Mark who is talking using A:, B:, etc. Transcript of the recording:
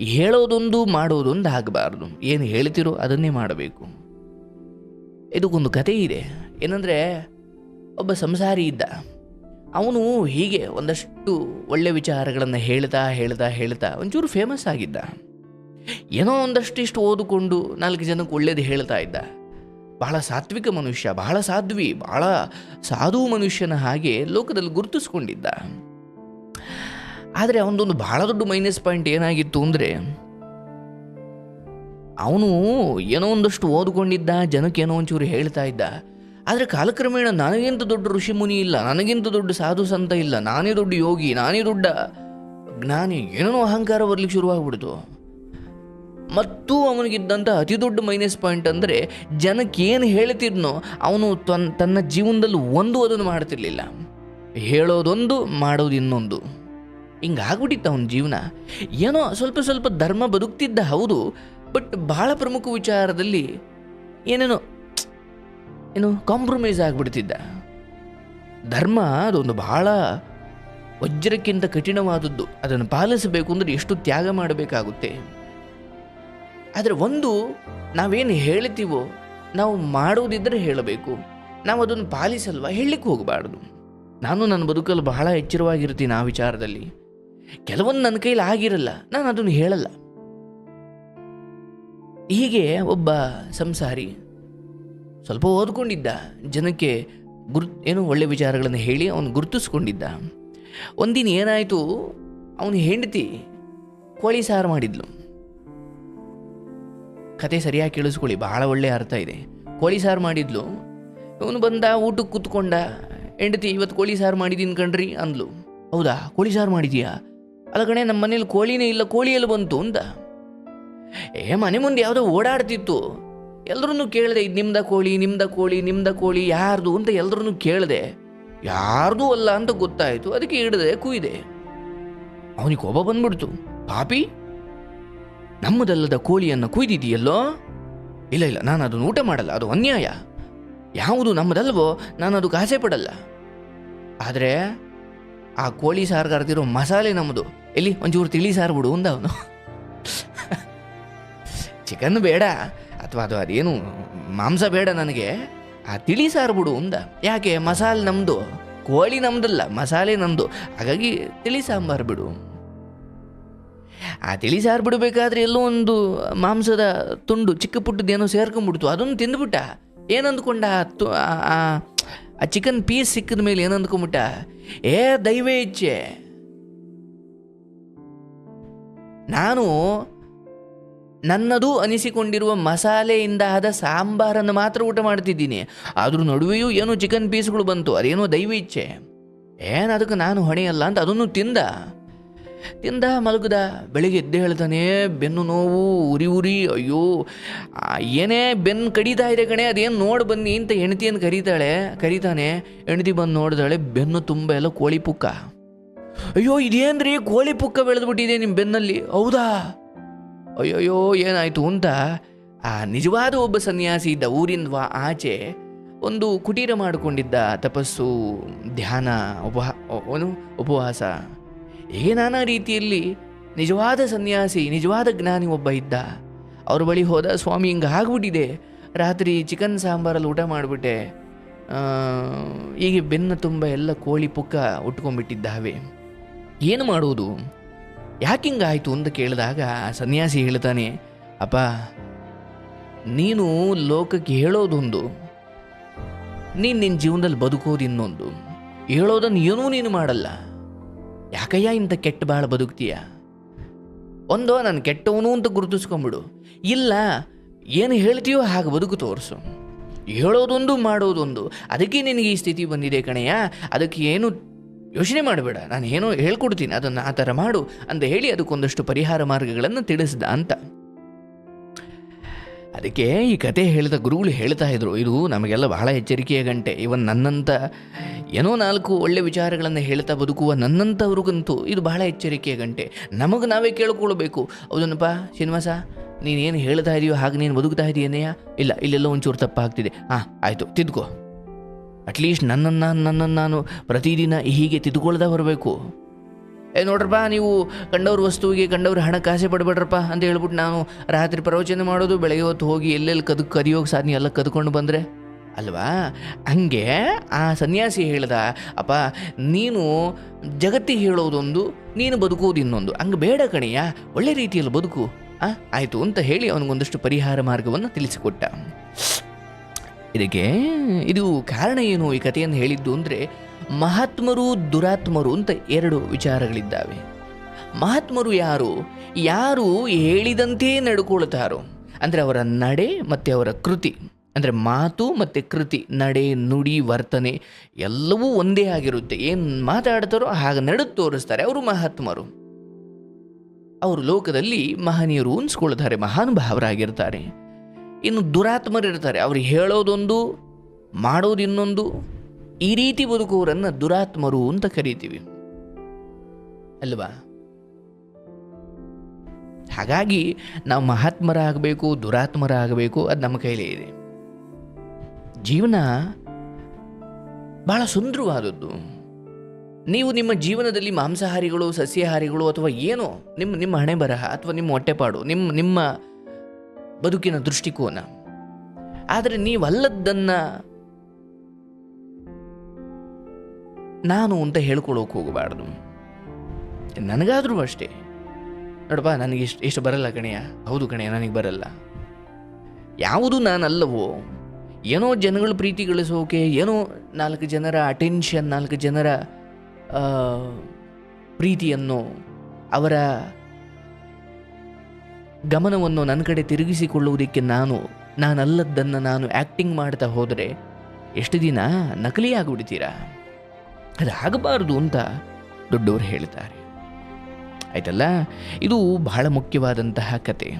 A: ಹೇಳೋದೊಂದು ಮಾಡೋದೊಂದು ಆಗಬಾರ್ದು. ಏನು ಹೇಳ್ತಿರೋ ಅದನ್ನೇ ಮಾಡಬೇಕು. ಇದಕ್ಕೊಂದು ಕತೆ ಇದೆ. ಏನಂದರೆ, ಒಬ್ಬ ಸಂಸಾರಿ ಇದ್ದ. ಅವನು ಹೀಗೆ ಒಂದಷ್ಟು ಒಳ್ಳೆ ವಿಚಾರಗಳನ್ನು ಹೇಳ್ತಾ ಹೇಳ್ತಾ ಹೇಳ್ತಾ ಒಂಚೂರು ಫೇಮಸ್ ಆಗಿದ್ದ. ಏನೋ ಒಂದಷ್ಟಿಷ್ಟು ಓದಿಕೊಂಡು ನಾಲ್ಕು ಜನಕ್ಕೆ ಒಳ್ಳೇದು ಹೇಳ್ತಾ ಇದ್ದ. ಬಹಳ ಸಾತ್ವಿಕ ಮನುಷ್ಯ, ಬಹಳ ಸಾಧ್ವಿ, ಬಹಳ ಸಾಧು ಮನುಷ್ಯನ ಹಾಗೆ ಲೋಕದಲ್ಲಿ ಗುರುತಿಸ್ಕೊಂಡಿದ್ದ. ಆದರೆ ಅವನದೊಂದು ಭಾಳ ದೊಡ್ಡ ಮೈನಸ್ ಪಾಯಿಂಟ್ ಏನಾಗಿತ್ತು ಅಂದರೆ, ಅವನು ಏನೋ ಒಂದಷ್ಟು ಓದ್ಕೊಂಡಿದ್ದ, ಜನಕ್ಕೆ ಏನೋ ಒಂಚೂರು ಹೇಳ್ತಾ ಇದ್ದ. ಆದರೆ ಕಾಲಕ್ರಮೇಣ ನನಗಿಂತ ದೊಡ್ಡ ಋಷಿ ಮುನಿ ಇಲ್ಲ, ನನಗಿಂತ ದೊಡ್ಡ ಸಾಧು ಸಂತ ಇಲ್ಲ, ನಾನೇ ದೊಡ್ಡ ಯೋಗಿ, ನಾನೇ ದೊಡ್ಡ ಜ್ಞಾನಿ ಏನೇನೋ ಅಹಂಕಾರ ಬರ್ಲಿಕ್ಕೆ ಶುರುವಾಗ್ಬಿಡ್ತು. ಮತ್ತು ಅವನಿಗಿದ್ದಂಥ ಅತಿ ದೊಡ್ಡ ಮೈನಸ್ ಪಾಯಿಂಟ್ ಅಂದರೆ, ಜನಕ್ಕೆ ಏನು ಹೇಳ್ತಿದ್ನೋ, ಅವನು ತನ್ನ ತನ್ನ ಜೀವನದಲ್ಲಿ ಒಂದು ಅದನ್ನು ಮಾಡ್ತಿರ್ಲಿಲ್ಲ. ಹೇಳೋದೊಂದು, ಮಾಡೋದು ಇನ್ನೊಂದು. ಹಿಂಗಾಗ್ಬಿಟ್ಟಿತ್ತು ಅವನ ಜೀವನ. ಏನೋ ಸ್ವಲ್ಪ ಸ್ವಲ್ಪ ಧರ್ಮ ಬದುಕ್ತಿದ್ದ ಹೌದು, ಬಟ್ ಭಾಳ ಪ್ರಮುಖ ವಿಚಾರದಲ್ಲಿ ಏನೇನೋ, ಏನು ಕಾಂಪ್ರಮೈಸ್ ಆಗಿಬಿಡ್ತಿದ್ದ. ಧರ್ಮ ಅದೊಂದು ಭಾಳ ವಜ್ರಕ್ಕಿಂತ ಕಠಿಣವಾದದ್ದು. ಅದನ್ನು ಪಾಲಿಸಬೇಕು ಅಂದರೆ ಎಷ್ಟು ತ್ಯಾಗ ಮಾಡಬೇಕಾಗುತ್ತೆ. ಆದರೆ ಒಂದು, ನಾವೇನು ಹೇಳ್ತೀವೋ, ನಾವು ಮಾಡೋದಿದ್ದರೆ ಹೇಳಬೇಕು. ನಾವು ಅದನ್ನು ಪಾಲಿಸಲ್ವಾ? ಹೇಳಲಿಕ್ಕೆ ಹೋಗಬಾರ್ದು. ನಾನು ನನ್ನ ಬದುಕಲ್ಲಿ ಬಹಳ ಎಚ್ಚರವಾಗಿರ್ತೀನಿ ಆ ವಿಚಾರದಲ್ಲಿ. ಕೆಲವೊಂದು ನನ್ನ ಕೈಲಿ ಆಗಿರಲ್ಲ, ನಾನು ಅದನ್ನು ಹೇಳಲ್ಲ. ಹೀಗೆ ಒಬ್ಬ ಸಂಸಾರಿ ಸ್ವಲ್ಪ ಓದ್ಕೊಂಡಿದ್ದ. ಜನಕ್ಕೆ ಗುರು, ಏನು ಒಳ್ಳೆ ವಿಚಾರಗಳನ್ನು ಹೇಳಿ ಅವನು ಗುರುತಿಸ್ಕೊಂಡಿದ್ದ. ಒಂದಿನ ಏನಾಯಿತು, ಅವನು ಹೆಂಡತಿ ಕೋಳಿ ಸಾರು ಮಾಡಿದ್ಲು. ಕತೆ ಸರಿಯಾಗಿ ಕೇಳಿಸ್ಕೊಳ್ಳಿ, ಬಹಳ ಒಳ್ಳೆಯ ಅರ್ಥ ಇದೆ. ಕೋಳಿ ಸಾರು ಮಾಡಿದ್ಲು. ಇವನು ಬಂದ, ಊಟಕ್ಕೆ ಕೂತ್ಕೊಂಡ, ಹೆಂಡತಿ, ಇವತ್ತು ಕೋಳಿ ಸಾರು ಮಾಡಿದ್ದೀನಿ ಕಣ್ರಿ ಅಂದ್ಲು. ಹೌದಾ, ಕೋಳಿ ಸಾರು ಮಾಡಿದೀಯಾ? ಅಲ್ಲ ಕಣೆ, ನಮ್ಮ ಮನೇಲಿ ಕೋಳಿನೇ ಇಲ್ಲ, ಕೋಳಿಯಲ್ಲಿ ಬಂತು ಅಂತ ಏ, ಮನೆ ಮುಂದೆ ಯಾವುದೋ ಓಡಾಡ್ತಿತ್ತು. ಎಲ್ರೂ ಕೇಳಿದೆ, ಇದು ನಿಮ್ದ ಕೋಳಿ ನಿಮ್ದ ಕೋಳಿ ನಿಮ್ದ ಕೋಳಿ, ಯಾರ್ದು ಅಂತ ಎಲ್ಲರೂ ಕೇಳಿದೆ. ಯಾರ್ದು ಅಲ್ಲ ಅಂತ ಗೊತ್ತಾಯಿತು, ಅದಕ್ಕೆ ಹಿಡಿದೆ, ಕುಯ್ದೆ. ಅವನಿಗೆ ಕೋಪ ಬಂದ್ಬಿಡ್ತು. ಪಾಪಿ, ನಮ್ಮದಲ್ಲದ ಕೋಳಿಯನ್ನು ಕುಯ್ದಿದೆಯಲ್ಲೋ ಇಲ್ಲ ಇಲ್ಲ, ನಾನು ಅದನ್ನು ಊಟ ಮಾಡಲ್ಲ, ಅದು ಅನ್ಯಾಯ. ಯಾವುದು ನಮ್ಮದಲ್ವೋ, ನಾನು ಅದು ಕಾಸೆ ಪಡಲ್ಲ. ಆದರೆ ಆ ಕೋಳಿ ಸಾರು ಕರೆದಿರೋ ಮಸಾಲೆ ನಮ್ಮದು ಎಲ್ಲಿ? ಒಂಚೂರು ತಿಳಿ ಸಾರು ಬಿಡು ಅಂದ ಅವನು. ಚಿಕನ್ ಬೇಡ, ಅಥವಾ ಅದು ಅದೇನು ಮಾಂಸ ಬೇಡ ನನಗೆ. ಆ ತಿಳಿ ಸಾರು ಬಿಡು ಅಂದ ಯಾಕೆ? ಮಸಾಲೆ ನಮ್ಮದು ಕೋಳಿ ನಮ್ದಲ್ಲ, ಮಸಾಲೆ ನಮ್ಮದು ಹಾಗಾಗಿ ತಿಳಿ ಸಾಂಬಾರು ಬಿಡು. ಆ ತಿಳಿ ಸಾರು ಬಿಡಬೇಕಾದ್ರೆ ಎಲ್ಲೋ ಒಂದು ಮಾಂಸದ ತುಂಡು, ಚಿಕ್ಕ ಪುಟ್ಟದ್ದೇನೋ ಸೇರ್ಕೊಂಡ್ಬಿಡ್ತು. ಅದನ್ನು ತಿಂದ್ಬಿಟ್ಟ. ಏನಂದ್ಕೊಂಡ ಆ ಆ- ಚಿಕನ್ ಪೀಸ್ ಸಿಕ್ಕಿದ ಮೇಲೆ ಏನಂದ್ಕೊಂಬಿಟ್ಟ ಏ, ದೈವ ಇಚ್ಛೆ. ನಾನು ನನ್ನದು ಅನಿಸಿಕೊಂಡಿರುವ ಮಸಾಲೆಯಿಂದ ಆದ ಸಾಂಬಾರನ್ನು ಮಾತ್ರ ಊಟ ಮಾಡ್ತಿದ್ದೀನಿ. ಅದ್ರ ನಡುವೆಯೂ ಏನೋ ಚಿಕನ್ ಪೀಸ್ಗಳು ಬಂತು. ಅದೇನೋ ದೈವ ಇಚ್ಛೆ. ಏನು ಅದಕ್ಕೆ ನಾನು ಹೊಣೆಯಲ್ಲ ಅಂತ ಅದನ್ನು ತಿಂದ? ತಿಂದ ಮಲಗದ. ಬೆಳಿಗ್ಗೆ ಎದ್ದೇ ಹೇಳ್ತಾನೆ, ಬೆನ್ನು ನೋವು, ಉರಿ ಉರಿ, ಅಯ್ಯೋ ಏನೇ ಬೆನ್ನು ಕಡಿತಾ ಇದೆ ಕಣೆ, ಅದೇನು ನೋಡಿ ಬನ್ನಿ ಅಂತ ಕರೀತಾಳೆ, ಕರೀತಾನೆ, ಹೆಂಡತಿ ಬಂದು ನೋಡಿದಾಳೆ, ಬೆನ್ನು ತುಂಬ ಎಲ್ಲ ಕೋಳಿ ಪುಕ್ಕ. ಅಯ್ಯೋ, ಇದೇನ್ರಿ ಕೋಳಿ ಪುಕ್ಕ ಬೆಳೆದ್ಬಿಟ್ಟಿದೆ ನಿಮ್ಮ ಬೆನ್ನಲ್ಲಿ? ಹೌದಾ? ಅಯ್ಯೋಯ್ಯೋ, ಏನಾಯಿತು ಅಂತ, ಆ, ನಿಜವಾದ ಒಬ್ಬ ಸನ್ಯಾಸಿ ಇದ್ದ ಊರಿಂದ ಆಚೆ ಒಂದು ಕುಟೀರ ಮಾಡಿಕೊಂಡಿದ್ದ ತಪಸ್ಸು, ಧ್ಯಾನ, ಉಪಹ ಉಪವಾಸ. ಹೀಗೆ ನಾನಾ ರೀತಿಯಲ್ಲಿ ನಿಜವಾದ ಸನ್ಯಾಸಿ, ನಿಜವಾದ ಜ್ಞಾನಿ ಒಬ್ಬ ಇದ್ದ. ಅವ್ರ ಬಳಿ ಹೋದ ಸ್ವಾಮಿ ಹಿಂಗೆ ಆಗ್ಬಿಟ್ಟಿದೆ. ರಾತ್ರಿ ಚಿಕನ್ ಸಾಂಬಾರಲ್ಲಿ ಊಟ ಮಾಡಿಬಿಟ್ಟೆ. ಹೀಗೆ ಬೆನ್ನ ತುಂಬ ಎಲ್ಲ ಕೋಳಿ ಪುಕ್ಕ ಉಟ್ಕೊಂಡ್ಬಿಟ್ಟಿದ್ದಾವೆ ಏನು ಮಾಡುವುದು? ಯಾಕೆ ಹಿಂಗಾಯಿತು ಅಂತ ಕೇಳಿದಾಗ ಸನ್ಯಾಸಿ ಹೇಳ್ತಾನೆ, ಅಪ್ಪ, ನೀನು ಲೋಕಕ್ಕೆ ಹೇಳೋದೊಂದು, ನೀನು ನಿನ್ನ ಜೀವನದಲ್ಲಿ ಬದುಕೋದು ಇನ್ನೊಂದು. ಹೇಳೋದನ್ನು ಏನೂ ನೀನು ಮಾಡಲ್ಲ. ಯಾಕಯ್ಯ ಇಂಥ ಕೆಟ್ಟ ಭಾಳ ಬದುಕ್ತೀಯ? ಒಂದೋ ನಾನು ಕೆಟ್ಟವನು ಅಂತ ಗುರುತಿಸ್ಕೊಂಬಿಡು. ಇಲ್ಲ, ಏನು ಹೇಳ್ತೀಯೋ ಹಾಗೆ ಬದುಕು ತೋರಿಸು. ಹೇಳೋದೊಂದು, ಮಾಡೋದೊಂದು. ಅದಕ್ಕೆ ನಿನಗೆ ಈ ಸ್ಥಿತಿ ಬಂದಿದೆ ಕಣಯ್ಯ. ಅದಕ್ಕೆ ಏನು ಯೋಚನೆ ಮಾಡಬೇಡ. ನಾನು ಏನೋ ಹೇಳ್ಕೊಡ್ತೀನಿ. ಅದನ್ನು ಆ ಥರ ಮಾಡು ಅಂತ ಹೇಳಿ ಅದಕ್ಕೊಂದಷ್ಟು ಪರಿಹಾರ ಮಾರ್ಗಗಳನ್ನು ತಿಳಿಸ್ದ ಅಂತ. ಅದಕ್ಕೆ ಈ ಕತೆ ಹೇಳಿದ ಗುರುಗಳು ಹೇಳ್ತಾ ಇದ್ರು, ಇದು ನಮಗೆಲ್ಲ ಬಹಳ ಎಚ್ಚರಿಕೆಯ ಗಂಟೆ. ಇವನ್ ನನ್ನಂಥ ಏನೋ ನಾಲ್ಕು ಒಳ್ಳೆ ವಿಚಾರಗಳನ್ನು ಹೇಳ್ತಾ ಬದುಕುವ ನನ್ನಂಥವ್ರಿಗಂತೂ ಇದು ಬಹಳ ಎಚ್ಚರಿಕೆಯ ಗಂಟೆ. ನಮಗೆ ನಾವೇ ಕೇಳ್ಕೊಳ್ಬೇಕು. ಹೌದನಪ್ಪ ಶ್ರೀನಿವಾಸ, ನೀನೇನು ಹೇಳ್ತಾ ಇದೆಯೋ ಹಾಗೆ ನೀನು ಬದುಕ್ತಾ ಇದೆಯೇನೆಯಾ ಇಲ್ಲ, ಇಲ್ಲೆಲ್ಲ ಒಂಚೂರು ತಪ್ಪಾಗ್ತಿದೆ. ಹಾಂ, ಆಯಿತು, ತಿದ್ಕೋ. ಅಟ್ಲೀಸ್ಟ್ ನನ್ನನ್ನು ನನ್ನನ್ನು ನಾನು ಪ್ರತಿದಿನ ಹೀಗೆ ತಿದ್ಕೊಳ್ತಾ ಬರಬೇಕು. ಏ, ನೋಡ್ರಪ್ಪ, ನೀವು ಕಂಡವ್ರ ವಸ್ತುವಿಗೆ ಕಂಡವ್ರ ಹಣಕ್ಕೆ ಆಸೆ ಪಡ್ಬೇಡ್ರಪ್ಪ ಅಂತ ಹೇಳ್ಬಿಟ್ಟು ನಾನು ರಾತ್ರಿ ಪ್ರವಚನ ಮಾಡೋದು, ಬೆಳಗ್ಗೆ ಹೊತ್ತು ಹೋಗಿ ಎಲ್ಲೆಲ್ಲಿ ಕದ್ ಕದಿಯೋಗಿ ಸಾಧನೆ ಎಲ್ಲ ಕದ್ಕೊಂಡು ಬಂದರೆ? ಅಲ್ವಾ? ಹಂಗೆ ಆ ಸನ್ಯಾಸಿ ಹೇಳ್ದ, ಅಪ್ಪ, ನೀನು ಜಗತ್ತಿ ಹೇಳೋದೊಂದು, ನೀನು ಬದುಕೋದು ಇನ್ನೊಂದು. ಹಂಗೆ ಬೇಡ ಕಣಿಯ ಒಳ್ಳೆ ರೀತಿಯಲ್ಲಿ ಬದುಕು. ಆ, ಆಯಿತು ಅಂತ ಹೇಳಿ ಅವನಿಗೊಂದಷ್ಟು ಪರಿಹಾರ ಮಾರ್ಗವನ್ನು ತಿಳಿಸಿಕೊಟ್ಟ. ಇದಕ್ಕೆ ಇದು ಕಾರಣ ಏನು ಈ ಕಥೆಯನ್ನು ಹೇಳಿದ್ದು ಅಂದರೆ ಮಹಾತ್ಮರು ದುರಾತ್ಮರು ಅಂತ ಎರಡು ವಿಚಾರಗಳಿದ್ದಾವೆ. ಮಹಾತ್ಮರು ಯಾರು? ಯಾರು ಹೇಳಿದಂತೆ ನಡ್ಕೊಳ್ತಾರೋ? ಅಂದರೆ ಅವರ ನಡೆ ಮತ್ತು ಅವರ ಕೃತಿ. ಅಂದರೆ ಮಾತು ಮತ್ತು ಕೃತಿ, ನಡೆ, ನುಡಿ, ವರ್ತನೆ ಎಲ್ಲವೂ ಒಂದೇ ಆಗಿರುತ್ತೆ. ಏನು ಮಾತಾಡ್ತಾರೋ ಹಾಗೆ ನಡೆದು ತೋರಿಸ್ತಾರೆ ಅವರು ಮಹಾತ್ಮರು. ಅವರು ಲೋಕದಲ್ಲಿ ಮಹನೀಯರು ಅನ್ಸ್ಕೊಳ್ತಾರೆ ಮಹಾನುಭಾವರಾಗಿರ್ತಾರೆ. ಇನ್ನು ದುರಾತ್ಮರಿರ್ತಾರೆ. ಅವ್ರು ಹೇಳೋದೊಂದು ಮಾಡೋದು ಇನ್ನೊಂದು ಈ ರೀತಿ ಬದುಕುವರನ್ನು ದುರಾತ್ಮರು ಅಂತ ಕರಿತೀವಿ. ಅಲ್ವಾ? ಹಾಗಾಗಿ ನಾವು ಮಹಾತ್ಮರಾಗಬೇಕು, ದುರಾತ್ಮರಾಗಬೇಕು ಅದು ನಮ್ಮ ಕೈಲೇ ಇದೆ. ಜೀವನ ಭಾಳ ಸುಂದರವಾದದ್ದು. ನೀವು ನಿಮ್ಮ ಜೀವನದಲ್ಲಿ ಮಾಂಸಾಹಾರಿಗಳು, ಸಸ್ಯಾಹಾರಿಗಳು ಅಥವಾ ಏನೋ ನಿಮ್ಮ ನಿಮ್ಮ ಹಣೆ ಬರಹ ಅಥವಾ ನಿಮ್ಮ ಹೊಟ್ಟೆಪಾಡು, ನಿಮ್ಮ ನಿಮ್ಮ ಬದುಕಿನ ದೃಷ್ಟಿಕೋನ. ಆದರೆ ನೀವಲ್ಲದ್ದನ್ನು ನಾನು ಅಂತ ಹೇಳ್ಕೊಳ್ಳೋಕೆ ಹೋಗಬಾರ್ದು. ನನಗಾದರೂ ಅಷ್ಟೇ. ನೋಡಪ್ಪ, ನನಗೆ ಇಷ್ಟು ಇಷ್ಟು ಬರಲ್ಲ ಕಣೆಯ ಹೌದು ಕಣೆಯ ನನಗೆ ಬರಲ್ಲ. ಯಾವುದು ನಾನಲ್ಲವೋ? ಏನೋ ಜನಗಳು ಪ್ರೀತಿ ಗಳಿಸೋಕೆ, ಏನೋ ನಾಲ್ಕು ಜನರ ಅಟೆನ್ಷನ್ ನಾಲ್ಕು ಜನರ ಪ್ರೀತಿಯನ್ನು, ಅವರ ಗಮನವನ್ನು ನನ್ನ ಕಡೆ ತಿರುಗಿಸಿಕೊಳ್ಳುವುದಕ್ಕೆ ನಾನು, ನಾನಲ್ಲದ್ದನ್ನು ನಾನು ಆ್ಯಕ್ಟಿಂಗ್ ಮಾಡ್ತಾ ಹೋದರೆ, ಎಷ್ಟು ದಿನ ನಕಲಿ ಆಗಿಬಿಡ್ತೀರಾ ಅದು ಆಗಬಾರ್ದು ಅಂತ ದೊಡ್ಡವರು ಹೇಳ್ತಾರೆ ಆಯ್ತಲ್ಲ? ಇದು ಬಹಳ ಮುಖ್ಯವಾದಂತಹ ಕತೆ.